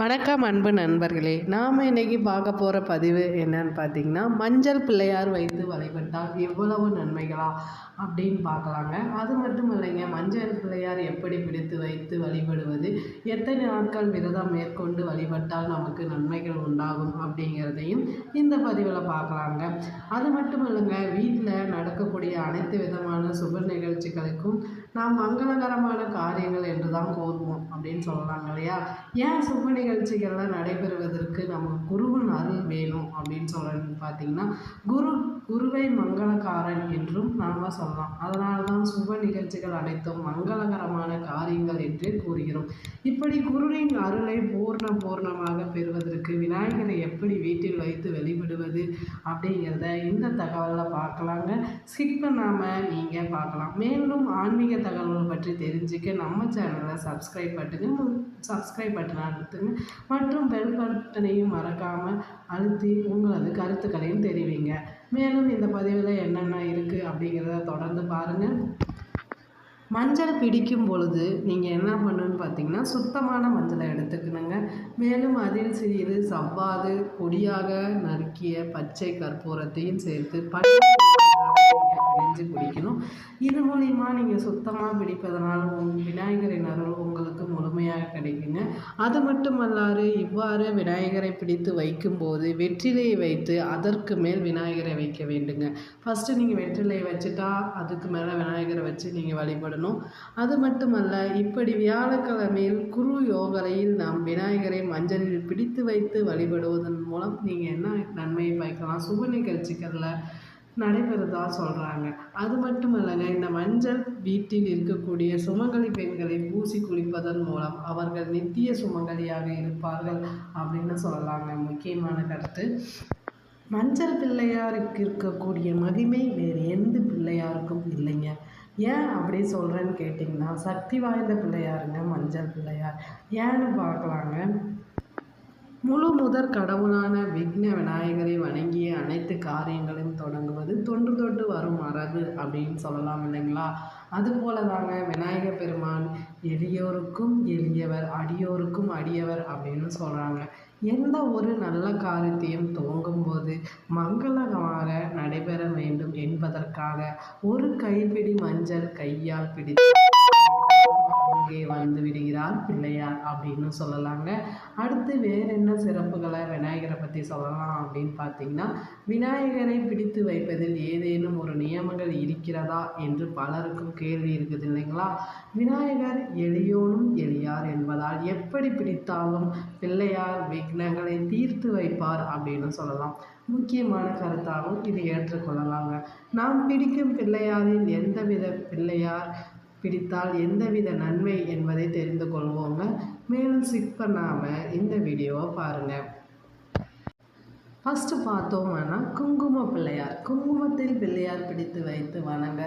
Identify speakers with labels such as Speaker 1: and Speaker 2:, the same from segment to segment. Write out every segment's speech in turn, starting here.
Speaker 1: வணக்கம் அன்பு நண்பர்களே நாம் இன்றைக்கி பார்க்க போகிற பதிவு என்னன்னு பார்த்தீங்கன்னா மஞ்சள் பிள்ளையார் வைத்து வழிபட்டால் எவ்வளவு நன்மைகளா அப்படின்னு பார்க்கலாங்க. அது மட்டும் இல்லைங்க மஞ்சள் பிள்ளையார் எப்படி பிடித்து வைத்து வழிபடுவது எத்தனை நாட்கள் விரதம் மேற்கொண்டு வழிபட்டால் நமக்கு நன்மைகள் உண்டாகும் அப்படிங்கிறதையும் இந்த பதிவில் பார்க்கலாங்க. அது மட்டும் இல்லைங்க வீட்டில் நடக்கக்கூடிய அனைத்து விதமான சுப நிகழ்ச்சிகளுக்கும் நாம் மங்களகரமான காரியங்கள் என்று தான் கூறுவோம் அப்படின்னு சொல்லலாங்க இல்லையா? ஏன் சுப நிகழ்ச்சிகள்லாம் நடைபெறுவதற்கு நம்ம குருவின் அருள் வேணும் அப்படின்னு சொல்லணும்னு பார்த்தீங்கன்னா குரு குருவை மங்களகாரன் என்றும் நாம் சொல்லலாம். அதனால தான் சுப நிகழ்ச்சிகள் அனைத்தும் மங்களகரமான காரியங்கள் என்று கூறுகிறோம். இப்படி குருவின் அருளை பூர்ண பூர்ணமாக பெறுவதற்கு விநாயகரை எப்படி வீட்டில் வைத்து வெளிவிடுவது அப்படிங்கிறத இந்த தகவலில் பார்க்கலாங்க. ஸ்கிப் பண்ணாமல் நீங்கள் பார்க்கலாம். மேலும் ஆன்மீக தகவல்கள் பற்றி தெரிஞ்சுக்க நம்ம சேனலை சப்ஸ்கிரைப் பண்ணுங்க சப்ஸ்கிரைப் பட்டனை அழுத்துங்க. மற்றும் பெல் பட்டனையும் மறக்காமல் அழுத்தி உங்களது கருத்துக்களையும் தெரிவிங்க. மேலும் இந்த பதிவில் என்னென்ன இருக்குது அப்படிங்கிறத தொடர்ந்து பாருங்கள் மஞ்சள் பிடிக்கும் பொழுது நீங்கள் என்ன பண்ணணுன்னு பார்த்தீங்கன்னா சுத்தமான மஞ்சளை எடுத்துக்கணுங்க. மேலும் அதில் சிறிது சவ்வாது பொடியாக நறுக்கிய பச்சை கற்பூரத்தையும் சேர்த்து பிழிஞ்சு பிடிக்கணும் இது மூலிமா நீங்கள் சுத்தமாக பிடிப்பதனால் உங் விநாயகரின் அருள் உங்களுக்கு முழுமையாக கிடைக்குங்க. அது மட்டுமல்லாது இவ்வாறு விநாயகரை பிடித்து வைக்கும்போது வெற்றிலையை வைத்து அதற்கு மேல் விநாயகரை வைக்க வேண்டுங்க. ஃபஸ்ட்டு நீங்கள் வெற்றிலையை வச்சுட்டா அதுக்கு மேலே விநாயகரை வச்சு நீங்கள் வழிபடணும். அது மட்டுமல்ல இப்படி வியாழக்கிழமையில் குரு யோகரையில் நாம் விநாயகரை மஞ்சளில் பிடித்து வைத்து வழிபடுவதன் மூலம் நீங்கள் என்ன நன்மையை பயக்கலாம் சுப நிகழ்ச்சிகளில் நடைபெறுதா சொல்கிறாங்க அது மட்டும் இல்லைங்க இந்த மஞ்சள் வீட்டில் இருக்கக்கூடிய சுமங்கலி பெண்களை பூசி குளிப்பதன் மூலம் அவர்கள் நித்திய சுமங்கலியாக இருப்பார்கள் அப்படின்னு சொல்லலாங்க. முக்கியமான கருத்து. மஞ்சள் பிள்ளையாருக்கு இருக்கக்கூடிய மகிமை வேறு எந்த பிள்ளையாருக்கும் இல்லைங்க. ஏன் அப்படி சொல்கிறேன்னு கேட்டிங்கன்னா சக்தி வாய்ந்த பிள்ளையாருங்க மஞ்சள் பிள்ளையார். ஏன்னு பார்க்கலாங்க. முழு முதற் கடவுளான விக்ன விநாயகரை வணங்கிய அனைத்து காரியங்களையும் தொடங்குவது தொன்று தொட்டு வரும் மரபு அப்படின்னு சொல்லலாம் இல்லைங்களா? அதுபோல தாங்க விநாயகர் பெருமான் எளியோருக்கும் எளியவர் அடியோருக்கும் அடியவர் அப்படின்னு சொல்கிறாங்க எந்த ஒரு நல்ல காரியத்தையும் துவங்கும் போது மங்களகமாக நடைபெற வேண்டும் என்பதற்காக ஒரு கைப்பிடி மஞ்சள் கையால் பிடித்து அங்கே வந்து விடுகிறார் பிள்ளையார் அப்படின்னு சொல்லலாங்க. அடுத்து வேறு என்ன சிறப்புகளை விநாயகரை பற்றி சொல்லலாம் அப்படின்னு பார்த்தீங்கன்னா விநாயகரை பிடித்து வைப்பதில் ஏதேனும் ஒரு நியமங்கள் இருக்கிறதா என்று பலருக்கும் கேள்வி இருக்குது இல்லைங்களா? விநாயகர் எளியோனும் எளியார் என்பதால் எப்படி பிடித்தாலும் பிள்ளையார் விக்னங்களை தீர்த்து வைப்பார் அப்படின்னு சொல்லலாம். முக்கியமான கருத்தாகவும் இதை ஏற்றுக்கொள்ளலாங்க. நாம் பிடிக்கும் பிள்ளையாரில் எந்தவித பிள்ளையார் பிடித்தால் எந்தவித நன்மை என்பதை தெரிந்து கொள்வோங்க. மேலும் ஸ்கிப் பண்ணாமல் இந்த வீடியோவை பாருங்கள் ஃபஸ்ட்டு பார்த்தோம்னா குங்கும பிள்ளையார். குங்குமத்தில் பிள்ளையார் பிடித்து வைத்து வணங்க.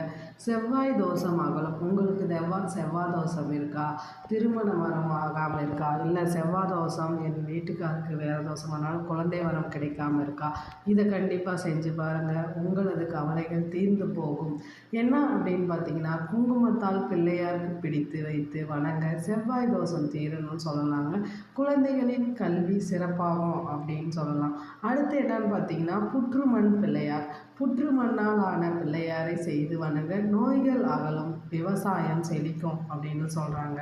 Speaker 1: செவ்வாய் தோஷம் ஆகலாம். உங்களுக்கு செவ்வாய் செவ்வாய் தோஷம் இருக்கா? திருமண வரம் ஆகாமல் இருக்கா? இல்லை செவ்வாய் தோஷம் என் வீட்டுக்காருக்கு வேறு தோஷமானாலும் குழந்தை வரம் கிடைக்காம இருக்கா? இதை கண்டிப்பாக செஞ்சு பாருங்கள் உங்களது கவலைகள் தீர்ந்து போகும். என்ன அப்படின்னு பார்த்தீங்கன்னா குங்குமத்தால் பிள்ளையாருக்கு பிடித்து வைத்து வணங்க செவ்வாய் தோஷம் தீரணும்னு சொல்லலாங்க. குழந்தைகளின் கல்வி சிறப்பாகும் அப்படின்னு சொல்லலாம். அடுத்து என்னன்னு பார்த்தீங்கன்னா புற்றுமண் பிள்ளையார். புற்றுமண்ணால் ஆன பிள்ளையாரை செய்து வணங்க நோய்கள் அகலும் விவசாயம் செழிக்கும் அப்படின்னு சொல்கிறாங்க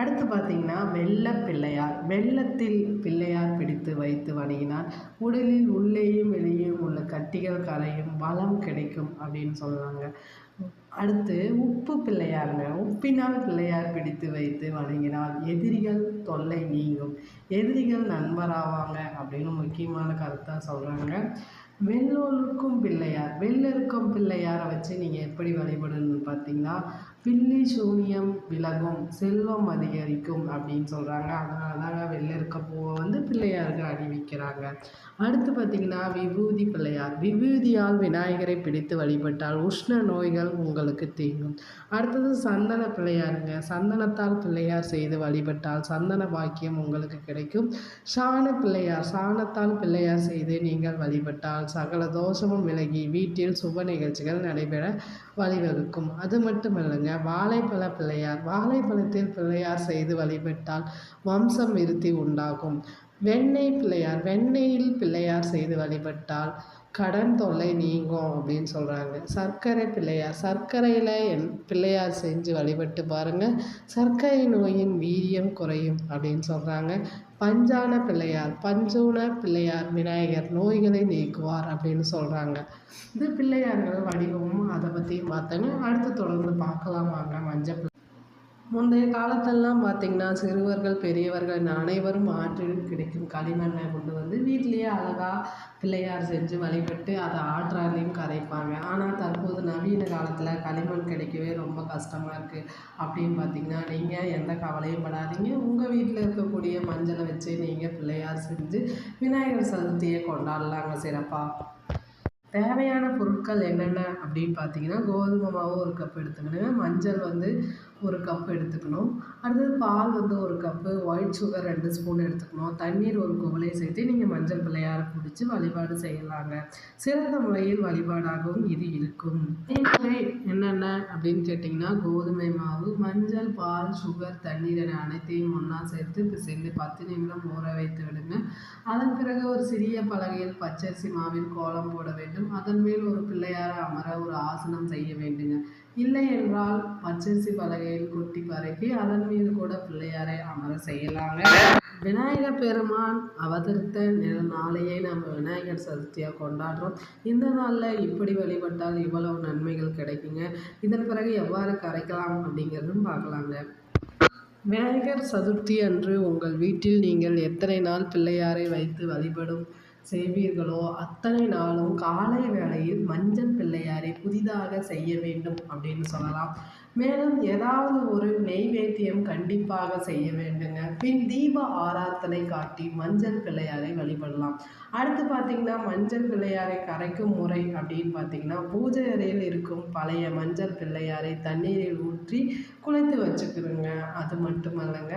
Speaker 1: அடுத்து பார்த்தீங்கன்னா வெள்ள பிள்ளையார். வெள்ளத்தில் பிள்ளையார் பிடித்து வைத்து வணங்கினார். உடலில் உள்ளேயும் வெளியேயும் உள்ள கட்டிகள் கரையும் பலம் கிடைக்கும் அப்படின்னு சொல்கிறாங்க அடுத்து உப்பு பிள்ளையாருங்க. உப்பினால் பிள்ளையார் பிடித்து வைத்து வணங்கினால் எதிரிகள் தொல்லை நீங்கும். எதிரிகள் நண்பராவாங்க அப்படின்னு முக்கியமான கருத்தாக சொல்கிறாங்க வெள்ளோருக்கும் பிள்ளையார் வெள்ளருக்கும் பிள்ளையாரை வச்சு நீங்கள் எப்படி வழிபடணும்னு பார்த்தீங்கன்னா பில்லி சூனியம் விலகும் செல்வம் அதிகரிக்கும் அப்படின்னு சொல்கிறாங்க அதனால தாங்க இருக்க பூவை வந்து பிள்ளையாருக்கு அணிவிக்கிறாங்க அடுத்து பார்த்திங்கன்னா விபூதி பிள்ளையார். விபூதியால் விநாயகரை பிடித்து வழிபட்டால் உஷ்ண நோய்கள் உங்களுக்கு தீங்கும். அடுத்தது சந்தன பிள்ளையாருங்க. சந்தனத்தால் பிள்ளையார் செய்து வழிபட்டால் சந்தன பாக்கியம் உங்களுக்கு கிடைக்கும். சாண பிள்ளையார் சாணத்தால் பிள்ளையார் செய்து நீங்கள் வழிபட்டால் சகல தோஷமும் விலகி வீட்டில் சுப நிகழ்ச்சிகள் நடைபெற வழிவகுக்கும். அது மட்டும் இல்லைங்க வாழைப்பழ பிள்ளையார் வாழைப்பழத்தில் பிள்ளையார் செய்து வழிபட்டால் வம்சம் விருத்தி உண்டாகும். வெண்ணெய் பிள்ளையார் வெண்ணெயில் பிள்ளையார் செய்து வழிபட்டால் கடன் தொல்லை நீங்கும் அப்படின்னு சொல்கிறாங்க சர்க்கரை பிள்ளையார் சர்க்கரையில் என் பிள்ளையார் செஞ்சு வழிபட்டு பாருங்கள் சர்க்கரை நோயின் வீரியம் குறையும் அப்படின்னு சொல்கிறாங்க பஞ்சான பிள்ளையார் பஞ்சூன பிள்ளையார் விநாயகர் நோய்களை நீக்குவார் அப்படின்னு சொல்கிறாங்க இது பிள்ளையார்கள் வடிவமும் அதை பற்றியும் பார்த்தோங்க. அடுத்து தொடர்ந்து பார்க்கலாம் வாங்க மஞ்சள் முந்தைய காலத்திலலாம் பார்த்திங்கன்னா சிறுவர்கள் பெரியவர்கள் என அனைவரும் ஆற்றில் கிடைக்கும் களிமண்ணை கொண்டு வந்து வீட்டிலேயே அழகாக பிள்ளையார் செஞ்சு வழிபட்டு அதை ஆற்றாலையும் கரைப்பாங்க. ஆனால் தற்போது நவீன காலத்தில் களிமண் கிடைக்கவே ரொம்ப கஷ்டமாக இருக்குது அப்படின்னு பார்த்திங்கன்னா நீங்கள் எந்த கவலையும் படாதீங்க. உங்கள் வீட்டில் இருக்கக்கூடிய மஞ்சளை வச்சு நீங்கள் பிள்ளையார் செஞ்சு விநாயகர் சதுர்த்தியை கொண்டாடலாங்க சிறப்பாக தேவையான பொருட்கள் என்னென்ன அப்படின்னு பார்த்தீங்கன்னா கோதுமை மாவு ஒரு கப் எடுத்துக்கணுங்க. மஞ்சள் வந்து ஒரு கப் எடுத்துக்கணும். அடுத்தது பால் வந்து ஒரு கப்பு ஒயிட் சுகர் ரெண்டு ஸ்பூன் எடுத்துக்கணும். தண்ணீர் ஒரு குவலையை சேர்த்து நீங்கள் மஞ்சள் பிள்ளையாரை பிடிச்சி வழிபாடு செய்யலாங்க. சிறந்த முறையில் வழிபாடாகவும் இது இருக்கும். என்னென்ன அப்படின்னு கேட்டிங்கன்னா கோதுமை மாவு மஞ்சள் பால் சுகர் தண்ணீர் என அனைத்தையும் ஒன்றா சேர்த்து பிசைந்து பத்து நிமிடம் ஊற வைத்து விடுங்க. அதன் பிறகு ஒரு சிறிய பலகையில் பச்சரிசி மாவில் கோலம் போட வேண்டும். அதன் மேல் ஒரு பிள்ளையாரை அமர ஒரு ஆசனம் செய்ய வேண்டுங்க. இல்லை என்றால் பச்சரிசி பலகையில் கொட்டி பரப்பி அதன் மீது கூட பிள்ளையாரை அமர செய்யலாங்க. விநாயகர் பெருமான் அவதரித்த நாளையே நம்ம விநாயகர் சதுர்த்தியாக கொண்டாடுறோம். இந்த நாளில் இப்படி வழிபட்டால் இவ்வளவு நன்மைகள் கிடைக்குங்க. இதன் பிறகு எவ்வாறு கரைக்கலாம் அப்படிங்கிறதும் பார்க்கலாங்க. விநாயகர் சதுர்த்தி அன்று உங்கள் வீட்டில் நீங்கள் எத்தனை நாள் பிள்ளையாரை வைத்து வழிபடும்? செய்வீர்களோ? அத்தனை நாளும் காலை வேளையில் மஞ்சள் பிள்ளையாரை புதிதாக செய்ய வேண்டும் அப்படின்னு சொல்லலாம். மேலும் ஏதாவது ஒரு நெய்வேத்தியம் கண்டிப்பாக செய்ய வேண்டுங்க. பின் தீப ஆராத்தனை காட்டி மஞ்சள் பிள்ளையாரை வழிபடலாம். அடுத்து பார்த்திங்கன்னா மஞ்சள் பிள்ளையாரை கரைக்கும் முறை அப்படின்னு பார்த்தீங்கன்னா பூஜை அறையில் இருக்கும் பழைய மஞ்சள் பிள்ளையாரை தண்ணீரில் ஊற்றி குளித்து வச்சுக்கிறோங்க அது மட்டுமல்லங்க.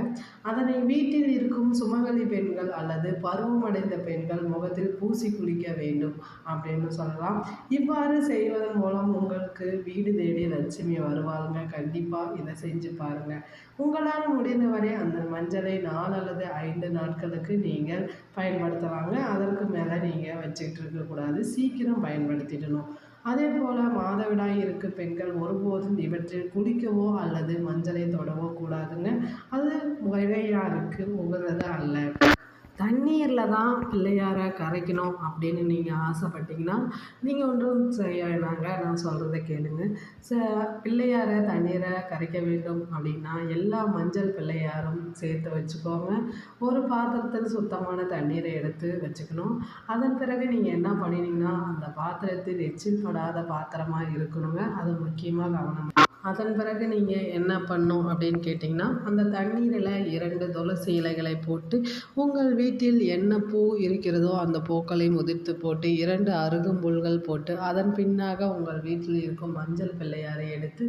Speaker 1: அதனை வீட்டில் இருக்கும் சுமங்கலி பெண்கள் அல்லது பருவமடைந்த பெண்கள் முகத்தில் பூசி குளிக்க வேண்டும் அப்படின்னு சொல்லலாம். இவ்வாறு செய்வதன் மூலம் உங்களுக்கு வீடு தேடி லட்சுமி வருவாங்க கண்டிப்பாக இதை செஞ்சு பாருங்கள் உங்களால் முடிந்தவரை அந்த மஞ்சளை நாலு அல்லது ஐந்து நாட்களுக்கு நீங்கள் பயன்படுத்தலாங்க. அதற்கு மேலே நீங்கள் வச்சுக்கிட்டு இருக்கக்கூடாது சீக்கிரம் பயன்படுத்திடணும். அதே போல் மாதவிடாய் இருக்க பெண்கள் ஒருபோதும் இவற்றில் குளிக்கவோ அல்லது மஞ்சளை தொடவோ கூடாதுங்க. அது வகையாக இருக்குது உகந்தது அல்ல. தண்ணீரில் தான் பிள்ளையாரை கரைக்கணும் அப்படின்னு நீங்கள் ஆசைப்பட்டீங்கன்னா நீங்கள் ஒன்றும் செய்ய வேணாங்க. நான் சொல்கிறத கேளுங்க. ச பிள்ளையாரை தண்ணீரை கரைக்க வேண்டும் அப்படின்னா எல்லா மஞ்சள் பிள்ளையாரும் சேர்த்து வச்சுக்கோங்க. ஒரு பாத்திரத்தில் சுத்தமான தண்ணீரை எடுத்து வச்சுக்கணும். அதன் பிறகு நீங்கள் என்ன பண்ணினீங்கன்னா அந்த பாத்திரத்தில் எச்சில் படாத பாத்திரமாக இருக்கணுங்க. அது முக்கியமாக கவனம் அதன் பிறகு நீங்கள் என்ன பண்ணும் அப்படின்னு கேட்டிங்கன்னா அந்த தண்ணீரில் இரண்டு துளசி இலைகளை போட்டு உங்கள் வீட்டில் என்ன பூ இருக்கிறதோ அந்த பூக்களை முதிர்த்து போட்டு இரண்டு அருகும்புல்கள் போட்டு அதன் பின்னாக உங்கள் வீட்டில் இருக்கும் மஞ்சள் பிள்ளையாரை எடுத்து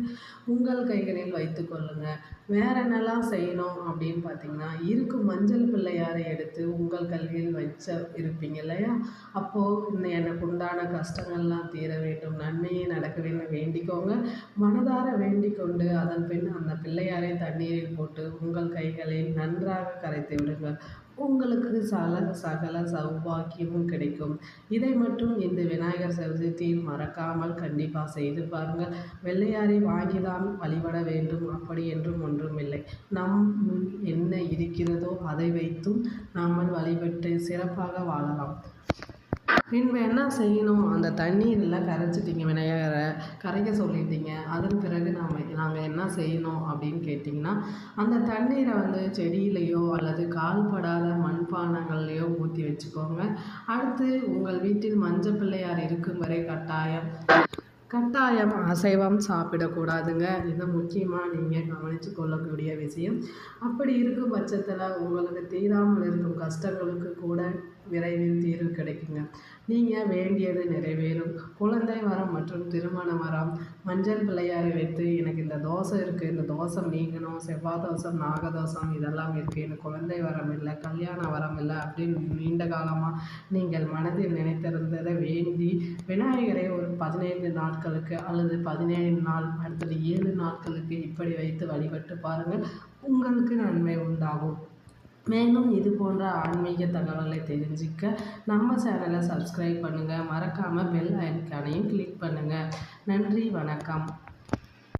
Speaker 1: உங்கள் கைகளில் வைத்து கொள்ளுங்கள் வேற என்னெல்லாம் செய்யணும் அப்படின்னு பார்த்தீங்கன்னா இருக்கும் மஞ்சள் பிள்ளையாரை எடுத்து உங்கள் கல்வியில் வச்ச இருப்பீங்க இல்லையா? அப்போது இந்த எனக்கு உண்டான கஷ்டங்கள்லாம் தீர வேண்டும். நன்மையே நடக்க வேண்டும். வேண்டிக்கோங்க. மனதார வேண்டிக் கொண்டு அதன் பின் அந்த பிள்ளையாரை தண்ணீரில் போட்டு உங்கள் கைகளை நன்றாக கரைத்து விடுங்கள். உங்களுக்கு சல சகல சௌபாக்கியமும் கிடைக்கும். இதை மட்டும் இந்த விநாயகர் சதுர்த்தியில் மறக்காமல் கண்டிப்பாக செய்து பாருங்கள். வெள்ளையாரை வாங்கிதான் வழிபட வேண்டும். அப்படி என்றும் ஒன்றும் இல்லை. நம் என்ன இருக்கிறதோ அதை வைத்தும் நாம் வழிபட்டு சிறப்பாக வாழலாம். பின்பு என்ன செய்யணும்? அந்த தண்ணீரில் கரைச்சிட்டிங்க விநாயகரை கரைக்க சொல்லிட்டீங்க. அதன் பிறகு நாம் நாங்கள் என்ன செய்யணும் அப்படின்னு கேட்டிங்கன்னா அந்த தண்ணீரை வந்து செடியிலையோ அல்லது கால்படாத மண்பானங்கள்லையோ ஊற்றி வச்சுக்கோங்க. அடுத்து உங்கள் வீட்டில் மஞ்சள் பிள்ளையார் இருக்கும் வரை கட்டாயம். கட்டாயம் அசைவம் சாப்பிடக்கூடாதுங்க. இது முக்கியமாக நீங்கள் கவனித்து கொள்ளக்கூடிய விஷயம். அப்படி இருக்கும் பட்சத்தில் உங்களுக்கு தீராமல் இருக்கும் கஷ்டங்களுக்கு கூட விரைவில் தீர்வு கிடைக்குங்க. நீங்கள் வேண்டியது நிறைவேறும். குழந்தை வரம் மற்றும் திருமண வரம் மஞ்சள் பிள்ளையாரை வைத்து எனக்கு இந்த தோசை இருக்குது இந்த தோசை நீங்கணும். செவ்வாய் தோசம் நாகதோசம் இதெல்லாம் இருக்குது எனக்கு குழந்தை வரம் இல்லை கல்யாண வரம் இல்லை அப்படின்னு நீண்ட காலமாக நீங்கள் மனதில் நினைத்திருந்ததை வேண்டி விநாயகரை ஒரு பதினைந்து நாட்கள் நாட்களுக்கு அல்லது பதினேழு நாள் அடுத்தது ஏழு நாட்களுக்கு இப்படி வைத்து வழிபட்டு பாருங்கள். உங்களுக்கு நன்மை உண்டாகும். மேலும் இது போன்ற ஆன்மீக தகவலை தெரிஞ்சுக்க நம்ம சேனலை சப்ஸ்கிரைப் பண்ணுங்கள் மறக்காமல் பெல் ஐக்கானையும் கிளிக் பண்ணுங்கள் நன்றி வணக்கம்.